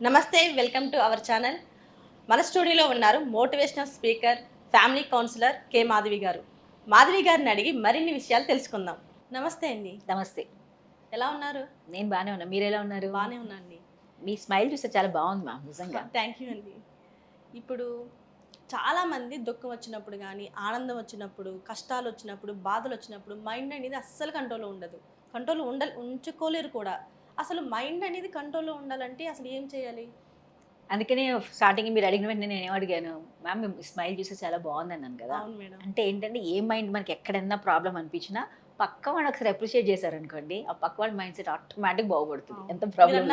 నమస్తే welcome to our channel. మన స్టూడియోలో ఉన్నారు motivational speaker family counsellor K Madhavi garu. Madhavi గారిని అడిగి మరిన్ని విషయాలు తెలుసుకుందాం. నమస్తే అండి. నమస్తే. ఎలా ఉన్నారు? నేను బాగానే ఉన్నా. మీరు ఎలా ఉన్నారు? బాగానే ఉన్నాండి మీ స్మైల్ చూస్తే చాలా బాగుంది మ్యామ్ నిజంగా. థ్యాంక్ యూ అండి. ఇప్పుడు చాలామంది దుఃఖం వచ్చినప్పుడు కానీ ఆనందం వచ్చినప్పుడు కష్టాలు వచ్చినప్పుడు బాధలు వచ్చినప్పుడు మైండ్ అనేది అస్సలు కంట్రోల్లో ఉండదు. కంట్రోల్ ఉండ ఉంచుకోలేరు కూడా. అసలు మైండ్ అనేది కంట్రోల్లో ఉండాలంటే అసలు ఏం చేయాలి? అందుకనే స్టార్టింగ్ మీరు అడిగిన వెంటనే నేను అడిగాను? మ్యామ్ మీ స్మైల్ చూస్తే చాలా బాగుంది అన్నాను కదా అంటే ఏంటంటే ఏ మైండ్ మనకి ఎక్కడైనా ప్రాబ్లం అనిపించినా పక్క వాడు ఒకసారి అప్రిషియేట్ చేశారనుకోండి ఆ పక్క వాడి మైండ్ సెట్ ఆటోమేటిక్ బాగుపడుతుంది. ఎంత ప్రాబ్లం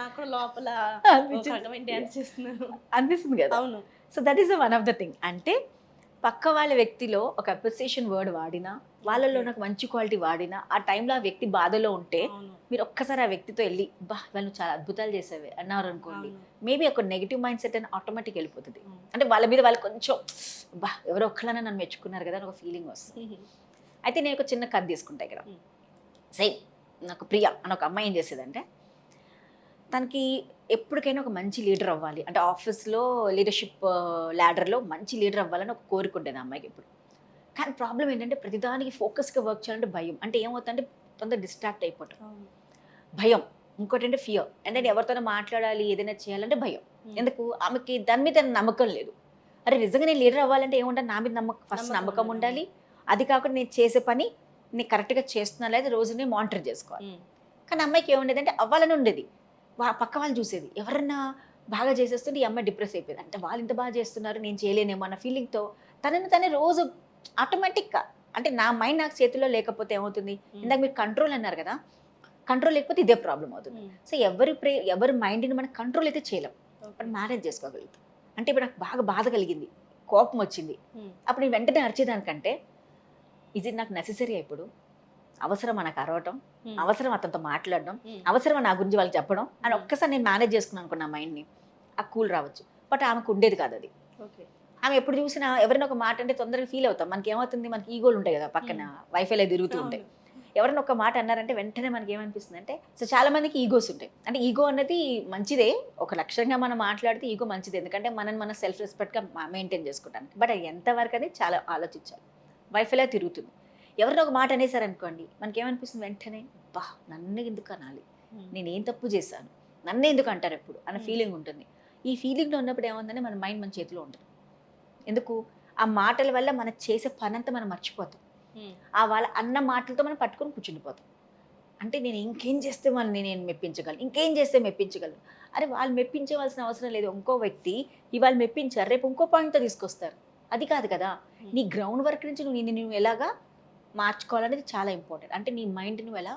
నాకు లోపల అనిపిస్తుంది కదా. అవును. So that is one of the thing అంటే పక్క వాళ్ళ వ్యక్తిలో ఒక అప్రిసియేషన్ వర్డ్ వాడినా వాళ్ళలో నాకు మంచి క్వాలిటీ వాడినా ఆ టైంలో ఆ వ్యక్తి బాధలో ఉంటే మీరు ఒక్కసారి ఆ వ్యక్తితో వెళ్ళి బా వాళ్ళు చాలా అద్భుతాలు చేసేవి అన్నారు అనుకోండి. మేబీ ఒక నెగిటివ్ మైండ్ సెట్ అని ఆటోమేటిక్ వెళ్ళిపోతుంది. అంటే వాళ్ళ మీద వాళ్ళు కొంచెం బా ఎవరో ఒక్కలనే నన్ను మెచ్చుకున్నారు కదా అని ఒక ఫీలింగ్ వస్తుంది అయితే నేను ఒక చిన్న కథ తీసుకుంటా ఇక్కడ. సేమ్ నాకు ప్రియ అని ఒక అమ్మాయి ఏం చేసేదంటే తనకి ఎప్పటికైనా ఒక మంచి లీడర్ అవ్వాలి. అంటే ఆఫీస్లో లీడర్షిప్ ల్యాడర్లో మంచి లీడర్ అవ్వాలని ఒక కోరిక ఉండేది అమ్మాయికి ఇప్పుడు కానీ ప్రాబ్లం ఏంటంటే ప్రతిదానికి ఫోకస్గా వర్క్ చేయాలంటే భయం. అంటే ఏమవుతుందంటే తొందర డిస్ట్రాక్ట్ అయిపోవటం. భయం. ఇంకోటి అంటే ఫియర్ అంటే ఎవరితోనో మాట్లాడాలి ఏదైనా చేయాలంటే భయం. ఎందుకు? ఆమెకి దాని మీద నమ్మకం లేదు. అరే నిజంగా నేను లీడర్ అవ్వాలంటే ఏముంటాను నా మీద నమ్మకం ఫస్ట్ నమ్మకం ఉండాలి. అది కాకుండా నేను చేసే పని నేను కరెక్ట్గా చేస్తున్నా లేదా రోజుని మానిటర్ చేసుకోవాలి. కానీ అమ్మాయికి ఏముండేది అంటే అవ్వాలని ఉండేది. పక్క వాళ్ళు చూసేది ఎవరన్నా బాగా చేసేస్తుంటే ఈ అమ్మాయి డిప్రెస్ అయిపోయింది అంటే వాళ్ళు ఇంత బాగా చేస్తున్నారు నేను చేయలేనేమో అన్న ఫీలింగ్తో తనని తనే రోజు ఆటోమేటిక్గా అంటే నా మైండ్ నాకు చేతిలో లేకపోతే ఏమవుతుంది. ఇందాక మీరు కంట్రోల్ అన్నారు కదా కంట్రోల్ లేకపోతే ఇదే ప్రాబ్లం అవుతుంది. సో ఎవరి ప్రే ఎవరి మైండ్ని మనం కంట్రోల్ అయితే చేయలేం. మనం మేనేజ్ చేసుకోగలుగుతాం అంటే ఇప్పుడు నాకు బాగా బాధ కలిగింది కోపం వచ్చింది. అప్పుడు నేను వెంటనే అరిచేదానికంటే ఇది నాకు నెససరీ ఇప్పుడు అవసరం నాకు అరవటం. అవసరం అతనితో మాట్లాడడం. అవసరం నా గురించి వాళ్ళకి చెప్పడం అని. ఒక్కసారి నేను మేనేజ్ చేసుకున్నాను అనుకున్నా మైండ్ని ఆ కూల్ రావచ్చు. బట్ ఆమెకు ఉండేది కాదు అది. ఓకే. ఆమె ఎప్పుడు చూసినా ఎవరైనా ఒక మాట అంటే తొందరగా ఫీల్ అవుతాం. మనకి ఏమవుతుంది? మనకి ఈగోలు ఉంటాయి కదా పక్కన వైఫైలో తిరుగుతూ ఉంటాయి. ఎవరైనా ఒక మాట అన్నారంటే వెంటనే మనకి ఏమనిపిస్తుంది అంటే సో చాలా మందికి ఈగోస్ ఉంటాయి. అంటే ఈగో అన్నది మంచిదే. ఒక లక్ష్యంగా మనం మాట్లాడితే ఈగో మంచిది. ఎందుకంటే మనం మన సెల్ఫ్ రెస్పెక్ట్గా మెయింటైన్ చేసుకుంటానికి. బట్ అది ఎంతవరకు అనేది చాలా ఆలోచించాలి. వైఫైలో తిరుగుతుంది. ఎవరైనా ఒక మాట అనేసారనుకోండి మనకి ఏమనిపిస్తుంది వెంటనే బా నన్ను ఎందుకు అనాలి. నేను ఏం తప్పు చేశాను? నన్ను ఎందుకు అంటారు ఎప్పుడు? అన్న. ఫీలింగ్ ఉంటుంది. ఈ ఫీలింగ్లో ఉన్నప్పుడు ఏముందంటే మన మైండ్ మన చేతిలో ఉంటుంది. ఎందుకు? ఆ మాటల వల్ల మనం చేసే పని అంతా మనం మర్చిపోతాం. ఆ వాళ్ళ అన్న మాటలతో మనం పట్టుకొని కూర్చుండిపోతాం. అంటే నేను ఇంకేం చేస్తే వాళ్ళని నేను మెప్పించగలను? ఇంకేం చేస్తే మెప్పించగలను? అరే వాళ్ళు మెప్పించవలసిన అవసరం లేదు. ఇంకో వ్యక్తి ఇవాళ మెప్పించారు రేపు ఇంకో పాయింట్తో తీసుకొస్తారు. అది కాదు కదా. నీ గ్రౌండ్ వర్క్ నుంచి నువ్వు నిన్ను నువ్వు ఎలాగా మార్చుకోవాలనేది చాలా ఇంపార్టెంట్. అంటే నీ మైండ్ నువ్వు ఎలా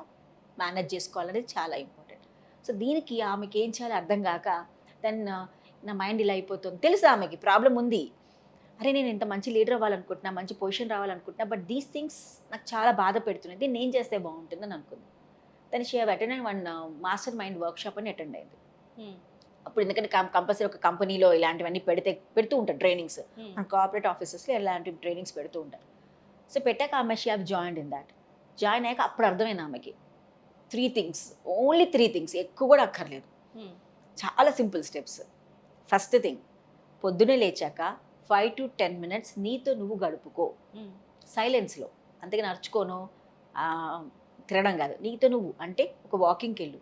మేనేజ్ చేసుకోవాలనేది చాలా ఇంపార్టెంట్. సో దీనికి ఆమెకి ఏం చేయాలో అర్థం కాక దెన్ నా మైండ్ ఇలా అయిపోతుంది. తెలుసు ఆమెకి? ప్రాబ్లం ఉంది. అరే నేను ఇంత మంచి లీడర్ అవ్వాలనుకుంటున్నా మంచి పొజిషన్ రావాలనుకుంటున్నా బట్ దీస్ థింగ్స్ నాకు చాలా బాధ పెడుతున్నాయి. దీన్ని నేను చేస్తే బాగుంటుందని అనుకుంది. దాన్ని share attend one mastermind workshop అని అటెండ్ అయింది. అప్పుడు ఎందుకంటే కంపల్సరీ ఒక కంపెనీలో ఇలాంటివన్నీ పెడితే పెడుతూ ఉంటారు ట్రైనింగ్స్. మన కార్పొరేట్ ఆఫీసెస్లో ఇలాంటి ట్రైనింగ్స్ పెడుతూ ఉంటారు. సో పెట్టాక ఆమె she have join in that join అయ్యాక అప్పుడు అర్థమైంది ఆమెకి. Three things only three things ఎక్కువ కూడా అక్కర్లేదు. ఉమ్. చాలా సింపుల్ స్టెప్స్ ఫస్ట్ థింగ్ పొద్దునే లేచాక ఫైవ్ టు టెన్ మినిట్స్ నీతో నువ్వు గడుపుకో. సైలెన్స్లో అంతేగాని అరుచుకోను ఆ, తినడం కాదు. నీతో నువ్వు. అంటే ఒక వాకింగ్కి వెళ్ళు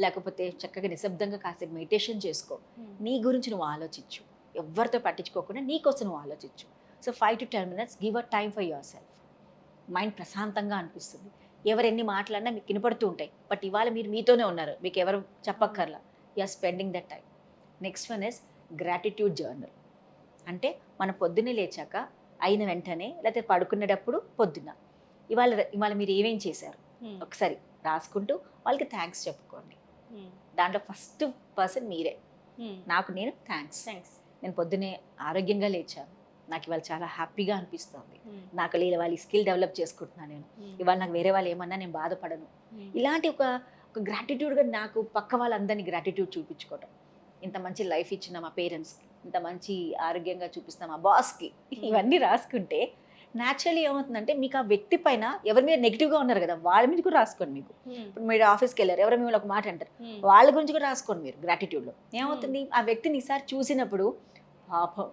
లేకపోతే చక్కగా నిశ్శబ్దంగా కాసేపు మెడిటేషన్ చేసుకో. ఉమ్. నీ గురించి నువ్వు ఆలోచించు. ఎవరితో పట్టించుకోకుండా నీకోసం నువ్వు ఆలోచించు. So five to ten minutes give a time for yourself mind ప్రశాంతంగా అనిపిస్తుంది. ఎవరు ఎన్ని మాట్లాడినా మీకు వినపడుతూ ఉంటాయి. బట్ ఇవాళ మీరు మీతోనే ఉన్నారు. మీకు ఎవరు చెప్పక్కర్లా. You are spending that time next one is gratitude journal అంటే మన పొద్దున్నే లేచాక అయిన వెంటనే లేకపోతే పడుకునేటప్పుడు పొద్దున్న. ఇవాళ ఇవాళ మీరు ఏమేం చేశారు. ఒకసారి రాసుకుంటూ వాళ్ళకి థ్యాంక్స్ చెప్పుకోండి. దాంట్లో ఫస్ట్ పర్సన్ మీరే. నాకు నేను థ్యాంక్స్ థ్యాంక్స్ నేను పొద్దునే ఆరోగ్యంగా లేచాను. నాకు ఇవాళ చాలా హ్యాపీగా అనిపిస్తుంది. నాకు లేదా వాళ్ళ స్కిల్ డెవలప్ చేసుకుంటున్నాను నేను. ఇవాళ నాకు వేరే వాళ్ళు ఏమన్నా నేను బాధపడను. ఇలాంటి ఒక ఒక గ్రాటిట్యూడ్గా నాకు పక్క వాళ్ళందరినీ గ్రాటిట్యూడ్ చూపించుకోవటం. ఇంత మంచి లైఫ్ ఇచ్చిన మా పేరెంట్స్కి ఇంత మంచి ఆరోగ్యంగా చూపిస్తాం మా బాస్కి ఇవన్నీ రాసుకుంటే న్యాచురల్లీ ఏమవుతుందంటే మీకు ఆ వ్యక్తి పైన ఎవరి మీద నెగిటివ్గా ఉన్నారు కదా వాళ్ళ మీద కూడా రాసుకోండి మీకు. ఇప్పుడు మీరు ఆఫీస్కి వెళ్ళారు ఎవరో మిమ్మల్ని ఒక మాట అంటారు. వాళ్ళ గురించి కూడా రాసుకోండి మీరు గ్రాటిట్యూడ్లో ఏమవుతుంది? ఆ వ్యక్తిని ఈసారి చూసినప్పుడు పాపం.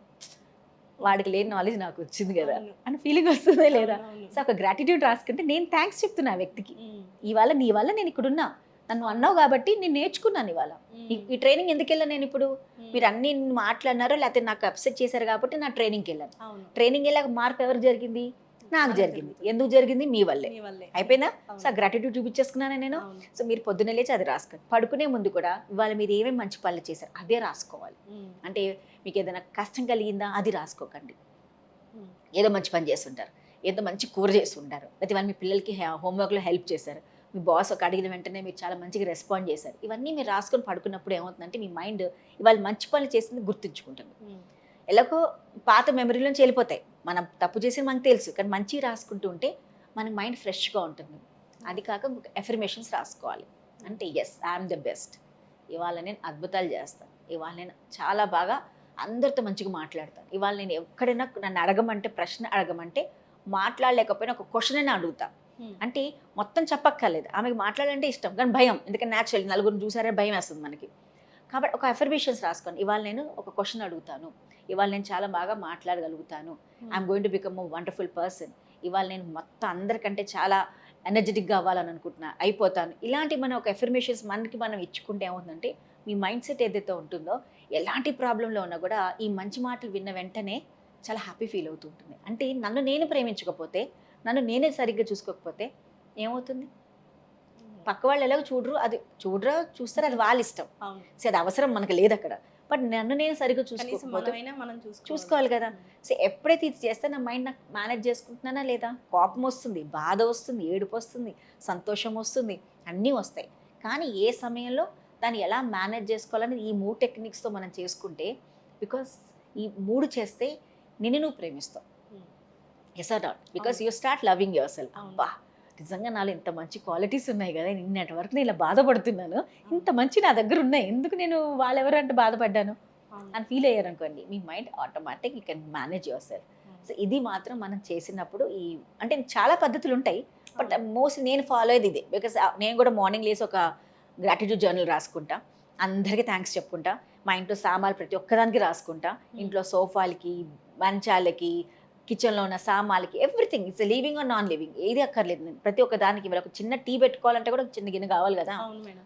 వాడికి లేని నాలెడ్జ్ నాకు వచ్చింది కదా అని ఫీలింగ్ వస్తుందే లేదా? సో ఒక గ్రాటిట్యూడ్ రాసుకుంటే నేను థ్యాంక్స్ చెప్తున్నా ఆ వ్యక్తికి. ఇవాళ నీ వల్ల నేను ఇక్కడ ఉన్నా. నన్ను అన్నావు కాబట్టి నేను నేర్చుకున్నాను ఇవాళ. ఈ- ట్రైనింగ్ ఎందుకు వెళ్ళాను నేను ఇప్పుడు? మీరు అన్ని మాట్లాడినారో లేకపోతే నాకు అప్సెట్ చేశారు కాబట్టి నా ట్రైనింగ్కి వెళ్ళాను. ట్రైనింగ్ వెళ్ళాక మార్పు ఎవరికి జరిగింది? నాకు జరిగింది. ఎందుకు జరిగింది? మీ వల్లే. అయిపోయిందా? అవును. సో గ్రాటిట్యూడ్ చూపించేసుకున్నాను నేను. సో మీరు పొద్దున్నే లేచి అది రాసుకోండి. పడుకునే ముందు కూడా ఇవాళ మీరు ఏమేమి మంచి పనులు చేశారు అదే రాసుకోవాలి. అంటే మీకు ఏదైనా కష్టం కలిగిందా? అది రాసుకోకండి. ఏదో మంచి పని చేస్తుంటారు. ఏదో మంచి కూర చేస్తుంటారు. లేకపోతే ఇవన్నీ మీ పిల్లలకి హోంవర్క్లో హెల్ప్ చేశారు. మీ బాస్ ఒక అడిగిన వెంటనే మీరు చాలా మంచిగా రెస్పాండ్ చేశారు. ఇవన్నీ మీరు రాసుకొని పడుకున్నప్పుడు ఏమవుతుందంటే మీ మైండ్ ఇవాళ మంచి పనులు చేసింది గుర్తుంచుకుంటుంది. ఎలాగో పాత మెమరీలోంచి వెళ్ళిపోతాయి. మనం తప్పు చేసి మనకు తెలుసు కానీ మంచి రాసుకుంటూ ఉంటే మన మైండ్ ఫ్రెష్గా ఉంటుంది. అది కాక ఎఫర్మేషన్స్ రాసుకోవాలి. అంటే ఎస్ ఐఎమ్ ద బెస్ట్ ఇవాళ నేను అద్భుతాలు చేస్తాను. ఇవాళ నేను చాలా బాగా అందరితో మంచిగా మాట్లాడతాను. ఇవాళ నేను ఎక్కడైనా నన్ను అడగమంటే ప్రశ్న అడగమంటే మాట్లాడలేకపోయినా ఒక క్వశ్చన్ అయినా అడుగుతా. ఉమ్. అంటే మొత్తం చెప్పక్కర్లేదు. ఆమెకు మాట్లాడాలంటే ఇష్టం కానీ భయం. ఎందుకంటే న్యాచురల్ నలుగురిని చూసారే భయం వేస్తుంది మనకి. కాబట్టి ఒక అఫర్మేషన్స్ రాసుకోండి. ఇవాళ నేను ఒక క్వశ్చన్ అడుగుతాను. ఇవాళ నేను చాలా బాగా మాట్లాడగలుగుతాను. I'm going to become a wonderful person ఇవాళ నేను మొత్తం అందరికంటే చాలా ఎనర్జెటిక్గా అవ్వాలని అనుకుంటున్నా అయిపోతాను. ఇలాంటి మన ఒక ఎఫర్మేషన్స్ మనకి మనం ఇచ్చుకుంటే ఏమవుతుందంటే మీ మైండ్ సెట్ ఏదైతే ఉంటుందో ఎలాంటి ప్రాబ్లంలో ఉన్నా కూడా ఈ మంచి మాటలు విన్న వెంటనే చాలా హ్యాపీ ఫీల్ అవుతుంటుంది అంటే నన్ను నేను ప్రేమించకపోతే నన్ను నేనే సరిగ్గా చూసుకోకపోతే ఏమవుతుంది? పక్క వాళ్ళు ఎలాగో చూడరు. అది చూడరా చూస్తారు. అది వాళ్ళ ఇష్టం. సో అది అవసరం మనకు లేదు అక్కడ బట్ నన్ను నేను సరిగ్గా చూసుకోకపోతే మనమైనా మనం చూసుకోవాలి. చూసుకోవాలి కదా. సో ఎప్పుడైతే ఇది చేస్తే నా మైండ్ నాకు మేనేజ్ చేసుకుంటున్నానా లేదా? కోపం వస్తుంది బాధ వస్తుంది ఏడుపు వస్తుంది సంతోషం వస్తుంది అన్నీ వస్తాయి. కానీ ఏ సమయంలో దాన్ని ఎలా మేనేజ్ చేసుకోవాలని ఈ మూడు టెక్నిక్స్తో మనం చేసుకుంటే బికాస్ ఈ మూడు చేస్తే నిన్ను నువ్వు ప్రేమిస్తావు. Yes or not because you start loving yourself. అబ్బా! నిజంగా నాలో ఇంత మంచి క్వాలిటీస్ ఉన్నాయి కదా నిన్నటి వరకు నేను ఇలా బాధపడుతున్నాను. ఇంత మంచి నా దగ్గర ఉన్నాయి. ఎందుకు నేను వాళ్ళెవరంటే బాధపడ్డాను. అని ఫీల్ అయ్యారు అనుకోండి. మీ mind automatic you can manage yourself so ఇది మాత్రం మనం చేసినప్పుడు ఈ అంటే చాలా పద్ధతులు ఉంటాయి. బట్ మోస్ట్ నేను ఫాలో అయ్యేది ఇదే. బికాస్ నేను కూడా మార్నింగ్ లేసి ఒక గ్రాటిట్యూడ్ జర్నల్ రాసుకుంటా. అందరికీ థ్యాంక్స్ చెప్పుకుంటా. మా ఇంట్లో సామాన్లు ప్రతి ఒక్కదానికి రాసుకుంటా. ఇంట్లో సోఫాలకి మంచాలకి కిచెన్లో ఉన్న సామాన్లకి everything it's living or non living ఏది అక్కర్లేదు. నేను ప్రతి ఒక్క దానికి ఇవాళ ఒక చిన్న టీ పెట్టుకోవాలంటే కూడా ఒక చిన్న గిన్నె కావాలి కదా.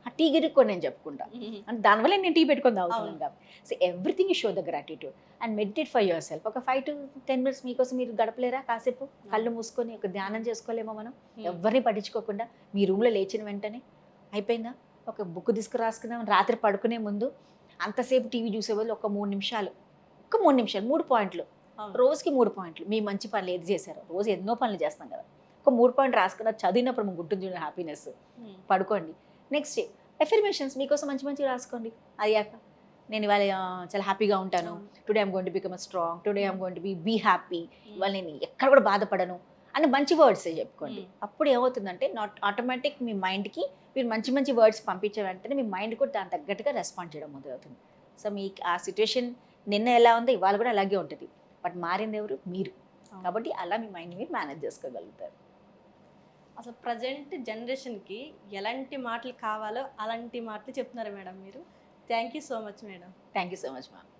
ఆ టీ కూడా నేను చెప్పుకుంటా. అంటే దానివల్ల నేను టీ పెట్టుకొని తాగుతున్నాను. కాబట్టి. So everything show the gratitude and meditate for yourself ఒక ఫైవ్ టు టెన్ మినిట్స్ మీకోసం మీరు గడపలేరా కాసేపు? కళ్ళు మూసుకొని ఒక ధ్యానం చేసుకోలేమో మనం. ఎవరిని పట్టించుకోకుండా మీ రూమ్లో లేచిన వెంటనే అయిపోయిందా? ఒక బుక్ తీసుకు రాసుకుందాం. రాత్రి పడుకునే ముందు అంతసేపు టీవీ చూసే వాళ్ళు ఒక మూడు నిమిషాలు. ఒక మూడు నిమిషాలు మూడు పాయింట్లు. రోజుకి మూడు పాయింట్లు. మీ మంచి పనులు ఏది చేశారో. రోజు ఎన్నో పనులు చేస్తాం కదా. ఒక మూడు పాయింట్ రాసుకున్న చదివినప్పుడు మీకు ఉంటుంది హ్యాపీనెస్ ఉమ్. పడుకోండి. నెక్స్ట్ డే ఎఫర్మేషన్స్ మీకోసం మంచి మంచి రాసుకోండి. అయ్యాక నేను ఇవాళ చాలా హ్యాపీగా ఉంటాను. Today I'm going to become strong today I'm going to be be happy. ఇవాళ నేను ఎక్కడ కూడా బాధపడను అని మంచి వర్డ్స్ చెప్పుకోండి. అప్పుడు ఏమవుతుందంటే నాట్ ఆటోమేటిక్ మీ మైండ్కి మీరు మంచి మంచి వర్డ్స్ పంపించే వెంటనే మీ మైండ్ కూడా దాని తగ్గట్టుగా రెస్పాండ్ చేయడం మొదలవుతుంది. సో మీ ఆ సిచ్యువేషన్ నిన్న ఎలా ఉందో ఇవాళ కూడా అలాగే ఉంటుంది. బట్ మారింది ఎవరు? మీరు. కాబట్టి అలా మీ మైండ్ మీరు మేనేజ్ చేసుకోగలుగుతారు. అసలు ప్రజెంట్ జనరేషన్కి ఎలాంటి మాటలు కావాలో అలాంటి మాటలు చెప్తున్నారు మేడం మీరు. Thank you so much madam. Thank you so much ma'am.